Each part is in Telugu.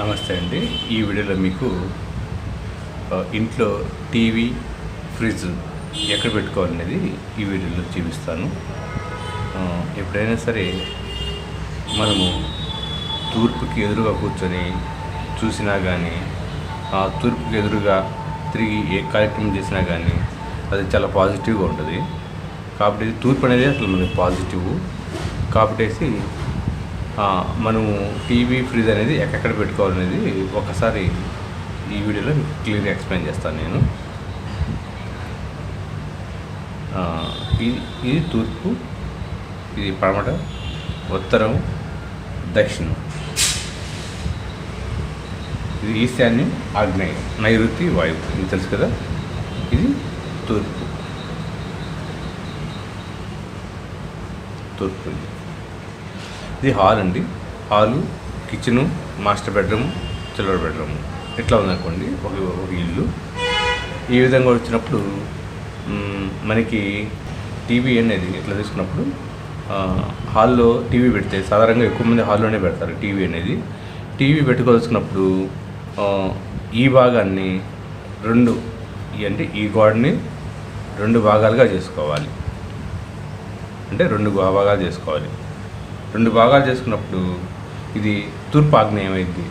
నమస్తే అండి. ఈ వీడియోలో మీకు ఇంట్లో టీవీ ఫ్రిడ్జ్ ఎక్కడ పెట్టుకోవాలనేది ఈ వీడియోలో చూపిస్తాను. ఎప్పుడైనా సరే మనము తూర్పుకి ఎదురుగా కూర్చొని చూసినా కానీ ఆ తూర్పుకి ఎదురుగా తిరిగి ఏ కార్యక్రమం చేసినా కానీ అది చాలా పాజిటివ్గా ఉంటుంది. కాబట్టి తూర్పు అనేది అసలు మనకి పాజిటివ్ కాబట్టి మనము టీవీ ఫ్రిడ్జ్ అనేది ఎక్కడెక్కడ పెట్టుకోవాలనేది ఒకసారి ఈ వీడియోలో మీకు క్లియర్గా ఎక్స్ప్లెయిన్ చేస్తాను నేను. ఇది ఇది తూర్పు ఇది పడమట ఉత్తరం దక్షిణం. ఇది ఈశాన్యం ఆగ్నేయం నైరుతి వాయువు. ఇది తెలుసు కదా? ఇది తూర్పు. తూర్పు ఇది హాల్ అండి. Hall kitchen master bedroom children bedroom. ఇట్లా ఉందనుకోండి ఒక ఒక ఇల్లు. ఈ విధంగా వచ్చినప్పుడు మనకి టీవీ అనేది ఇట్లా తీసుకున్నప్పుడు హాల్లో టీవీ పెడితే సాధారణంగా ఎక్కువ మంది హాల్లోనే పెడతారు టీవీ అనేది. టీవీ పెట్టుకోవాల్సినప్పుడు ఈ భాగాన్ని రెండు ఈ అంటే ఈ గోడని రెండు భాగాలుగా చేసుకోవాలి. అంటే రెండు భాగాలు చేసుకోవాలి. రెండు భాగాలు చేసుకున్నప్పుడు ఇది తూర్పు ఆగ్నేయం అయింది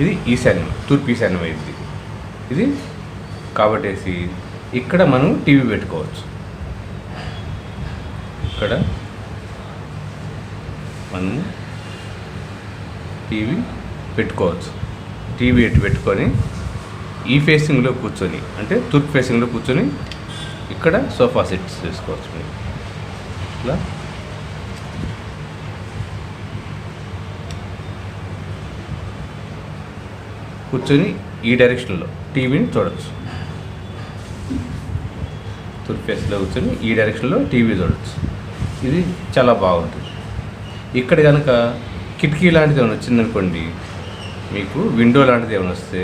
ఇది ఈశాన్యం తూర్పు ఈశాన్యం అయింది ఇది కాబట్టేసి ఇక్కడ మనం టీవీ పెట్టుకోవచ్చు. ఇక్కడ మనం టీవీ పెట్టుకోవచ్చు. టీవీ ఎటు పెట్టుకొని ఈ ఫేసింగ్లో కూర్చొని అంటే తూర్పు ఫేసింగ్లో కూర్చొని ఇక్కడ సోఫా సెట్స్ చేసుకోవచ్చు ఇలా కూర్చొని ఈ డైరెక్షన్లో టీవీని చూడొచ్చు. తూర్పు కూర్చొని ఈ డైరెక్షన్లో టీవీ చూడొచ్చు. ఇది చాలా బాగుంటుంది. ఇక్కడ కనుక కిటికీ లాంటిది ఏమైనా వచ్చిందనుకోండి మీకు విండో లాంటిది ఏమైనా వస్తే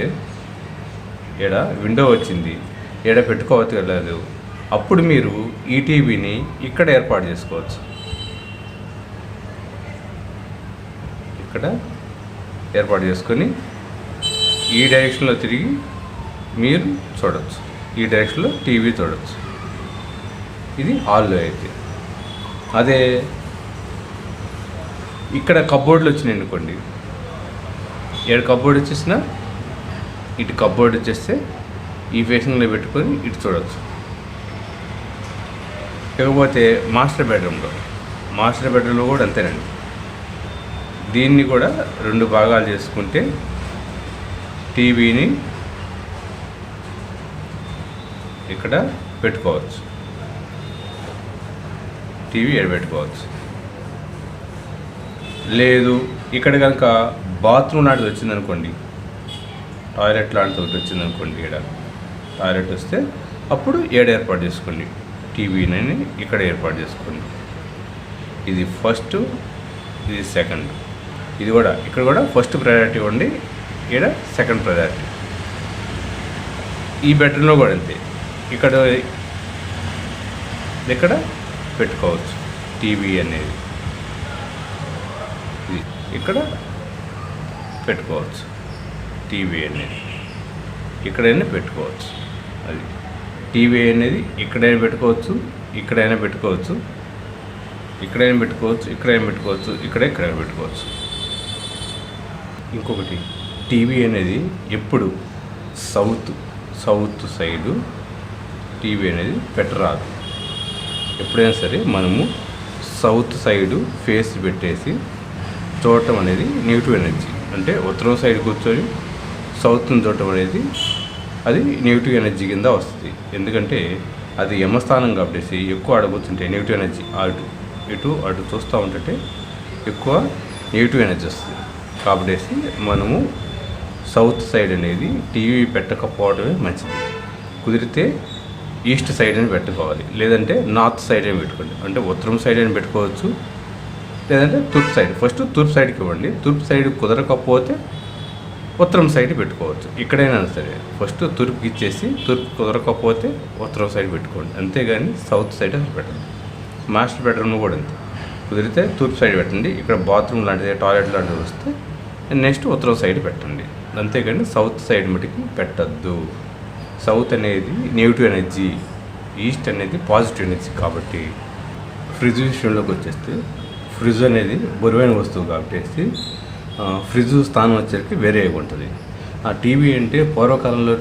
ఎడ విండో వచ్చింది ఎడ పెట్టుకోవచ్చు లేదు అప్పుడు మీరు ఈ టీవీని ఇక్కడ ఏర్పాటు చేసుకోవచ్చు. ఇక్కడ ఏర్పాటు చేసుకొని ఈ డైరెక్షన్లో తిరిగి మీరు చూడవచ్చు ఈ డైరెక్షన్లో టీవీ చూడవచ్చు ఇది హాల్లో అయితే. అదే ఇక్కడ కబోర్డ్లు వచ్చినాయి అనుకోండి. ఏడు కబోర్డ్ వచ్చేసినా ఇటు కబోర్డ్ వచ్చేస్తే ఈ ఫేషన్లో పెట్టుకొని ఇటు చూడవచ్చు ఇకపోతే మాస్టర్ బెడ్రూమ్లో. మాస్టర్ బెడ్రూమ్లో కూడా అంతేనండి. దీన్ని కూడా రెండు భాగాలు చేసుకుంటే టీవీని ఇక్కడ పెట్టుకోవచ్చు. టీవీ ఎడబెట్టుకోవచ్చు పెట్టుకోవచ్చు. లేదు ఇక్కడ కనుక బాత్రూమ్ లాంటిది వచ్చిందనుకోండి టాయిలెట్ లాంటిది ఒకటి వచ్చిందనుకోండి ఇక్కడ టాయిలెట్ వస్తే అప్పుడు ఏడ ఏర్పాటు చేసుకోండి? టీవీని ఇక్కడ ఏర్పాటు చేసుకోండి. ఇది ఫస్ట్ ఇది సెకండ్. ఇది కూడా ఇక్కడ కూడా ఫస్ట్ ప్రయారిటీ ఉండి ఇక్కడ సెకండ్ ప్రయారిటీ ఈ బెడ్రూమ్లో కూడా అంతే. ఇక్కడ ఇక్కడ పెట్టుకోవచ్చు. టీవీ అనేది. ఇక్కడ పెట్టుకోవచ్చు. టీవీ అనేది. ఇక్కడైనా పెట్టుకోవచ్చు. అది. టీవీ అనేది ఇక్కడైనా పెట్టుకోవచ్చు. ఇక్కడైనా పెట్టుకోవచ్చు. ఇక్కడైనా పెట్టుకోవచ్చు. ఇక్కడైనా పెట్టుకోవచ్చు. ఇక్కడ ఇక్కడైనా పెట్టుకోవచ్చు. ఇంకొకటి. టీవీ అనేది ఎప్పుడు సౌత్ సౌత్ సైడు టీవీ అనేది పెట్టరాదు. ఎప్పుడైనా సరే మనము సౌత్ సైడు ఫేస్ పెట్టేసి చూడటం అనేది నెగిటివ్ ఎనర్జీ. అంటే ఉత్తరం సైడ్ కూర్చొని సౌత్ని చూడటం అనేది అది నెగిటివ్ ఎనర్జీ కింద వస్తుంది. ఎందుకంటే అది యమస్థానం కాబట్టి ఎక్కువ అడగొచ్చుంటే కూర్చుంటే నెగిటివ్ ఎనర్జీ అటు ఇటు అటు చూస్తూ ఉంటే ఎక్కువ నెగిటివ్ ఎనర్జీ వస్తుంది. కాబట్టి మనము సౌత్ సైడ్ అనేది టీవీ పెట్టకపోవడమే మంచిది. కుదిరితే ఈస్ట్ సైడ్ అని పెట్టుకోవాలి. లేదంటే నార్త్ సైడ్ అని పెట్టుకోండి. అంటే ఉత్తరం సైడ్ అని పెట్టుకోవచ్చు. లేదంటే తూర్పు సైడ్. ఫస్ట్ తూర్పు సైడ్కి ఇవ్వండి. తూర్పు సైడ్ కుదరకపోతే ఉత్తరం సైడ్ పెట్టుకోవచ్చు. ఎక్కడైనా సరే. ఫస్ట్ తూర్పుకి ఇచ్చేసి తూర్పు కుదరకపోతే ఉత్తరం సైడ్ పెట్టుకోండి. అంతేగాని సౌత్ సైడ్ అసలు పెట్టండి మాస్టర్ బెడ్రూమ్ కూడా అంతే. కుదిరితే తూర్పు సైడ్ పెట్టండి. ఇక్కడ బాత్రూమ్ లాంటిది టాయిలెట్ లాంటిది వస్తే నెక్స్ట్ ఉత్తరం సైడ్ పెట్టండి. అంతేకాని సౌత్ సైడ్ మటుకు పెట్టద్దు. సౌత్ అనేది నెగిటివ్ ఎనర్జీ ఈస్ట్ అనేది పాజిటివ్ ఎనర్జీ కాబట్టి ఫ్రిడ్జ్ విషయంలోకి వచ్చేస్తే ఫ్రిడ్జ్ అనేది బరువైన వస్తువు కాబట్టి ఫ్రిడ్జ్ స్థానం వచ్చేసరికి వేరే ఉంటుంది. ఆ టీవీ అంటే పూర్వకాలంలో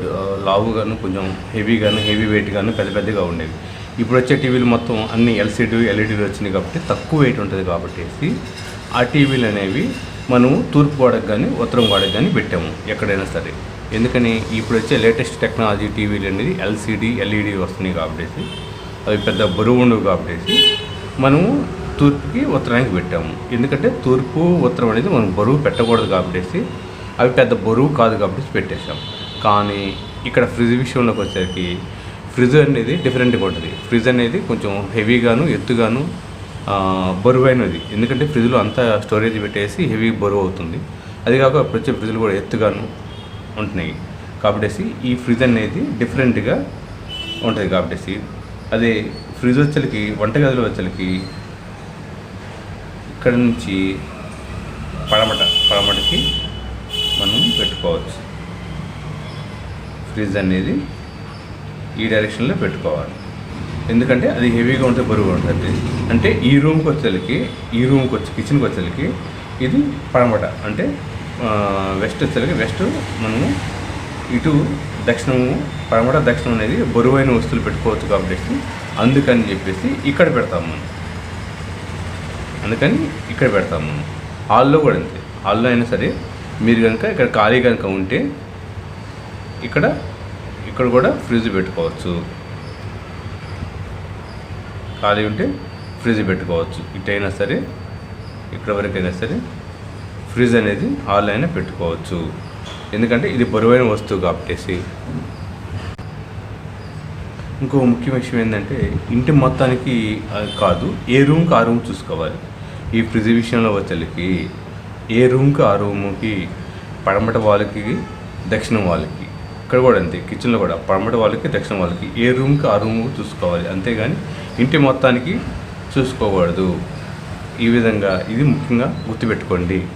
లావుగాను కొంచెం హెవీగాను హెవీ వెయిట్గాను పెద్ద పెద్దగా ఉండేవి. ఇప్పుడు వచ్చే టీవీలు మొత్తం అన్ని ఎల్సీడీ ఎల్ఈడీలు వచ్చినాయి కాబట్టి తక్కువ వెయిట్ ఉంటుంది కాబట్టి ఆ టీవీలు అనేవి మనము తూర్పు గోడకు కానీ ఉత్తరం గోడకు కానీ పెట్టాము ఎక్కడైనా సరే. ఎందుకని ఇప్పుడు వచ్చే లేటెస్ట్ టెక్నాలజీ టీవీలు అనేది ఎల్సీడీ ఎల్ఈడి వస్తున్నాయి కాబట్టి అవి పెద్ద బరువు ఉండవు కాబట్టి మనము తూర్పుకి ఉత్తరానికి పెట్టాము. ఎందుకంటే తూర్పు ఉత్తరం అనేది మనం బరువు పెట్టకూడదు కాబట్టి అవి పెద్ద బరువు కాదు కాబట్టి పెట్టేశాం. కానీ ఇక్కడ ఫ్రిడ్జ్ విషయంలోకి వచ్చేసరికి ఫ్రిడ్జ్ అనేది డిఫరెంట్గా ఉంటుంది. ఫ్రిడ్జ్ అనేది కొంచెం హెవీగాను ఎత్తుగాను బరువైనది. ఎందుకంటే ఫ్రిడ్జ్లో అంతా స్టోరేజ్ పెట్టేసి హెవీ బరువు అవుతుంది. అది కాక ఇప్పుడు వచ్చే ఫ్రిడ్జ్లు కూడా ఎత్తుగాను ఉంటున్నాయి. కాబట్టి ఈ ఫ్రిడ్జ్ అనేది డిఫరెంట్గా ఉంటుంది కాబట్టి అదే ఫ్రిడ్జ్ వచ్చలకి వంటగదిలో వచ్చలకి ఇక్కడ నుంచి పడమట పడమటకి మనం పెట్టుకోవచ్చు. ఫ్రిడ్జ్ అనేది ఈ డైరెక్షన్లో పెట్టుకోవాలి. ఎందుకంటే అది హెవీగా ఉంటే బరువుగా ఉంటుంది. అంటే ఈ రూమ్కి వచ్చేసరికి ఈ రూమ్కి వచ్చి కిచెన్కి వచ్చేసరికి ఇది పడమట. అంటే వెస్ట్ వచ్చేసరికి వెస్ట్ మనము ఇటు దక్షిణము పడమట దక్షిణం అనేది బరువైన వస్తువులు పెట్టుకోవచ్చు కాబట్టి అందుకని చెప్పేసి ఇక్కడ పెడతాం మనం. అందుకని ఇక్కడ పెడతాం మనం. హాల్లో కూడా అంతే. హాల్లో అయినా సరే మీరు కనుక ఇక్కడ ఖాళీ కనుక ఉంటే ఇక్కడ ఇక్కడ కూడా ఫ్రిడ్జ్ పెట్టుకోవచ్చు. ఖాళీ ఉంటే ఫ్రిడ్జ్ పెట్టుకోవచ్చు. ఇటైనా సరే ఇక్కడ వరకైనా సరే ఫ్రిడ్జ్ అనేది ఆన్లైన్ అయినా పెట్టుకోవచ్చు. ఎందుకంటే ఇది బరువైన వస్తువు కాబట్టి ఇంకో ముఖ్య విషయం ఏంటంటే ఇంటి మొత్తానికి కాదు ఏ రూమ్కి ఆ రూమ్ చూసుకోవాలి. ఈ ఫ్రిడ్జ్ విషయంలో వచ్చేకి ఏ రూమ్కి ఆ రూమ్కి పడమట వాళ్ళకి దక్షిణం వాళ్ళకి ఇక్కడ కూడా అంతే కిచెన్లో కూడా. పడమటి వాళ్ళకి దక్షిణ వాళ్ళకి. ఏ రూమ్కి ఆ రూమ్ చూసుకోవాలి. అంతేగాని ఇంటి మొత్తానికి చూసుకోకూడదు. ఈ విధంగా ఇది ముఖ్యంగా గుర్తుపెట్టుకోండి.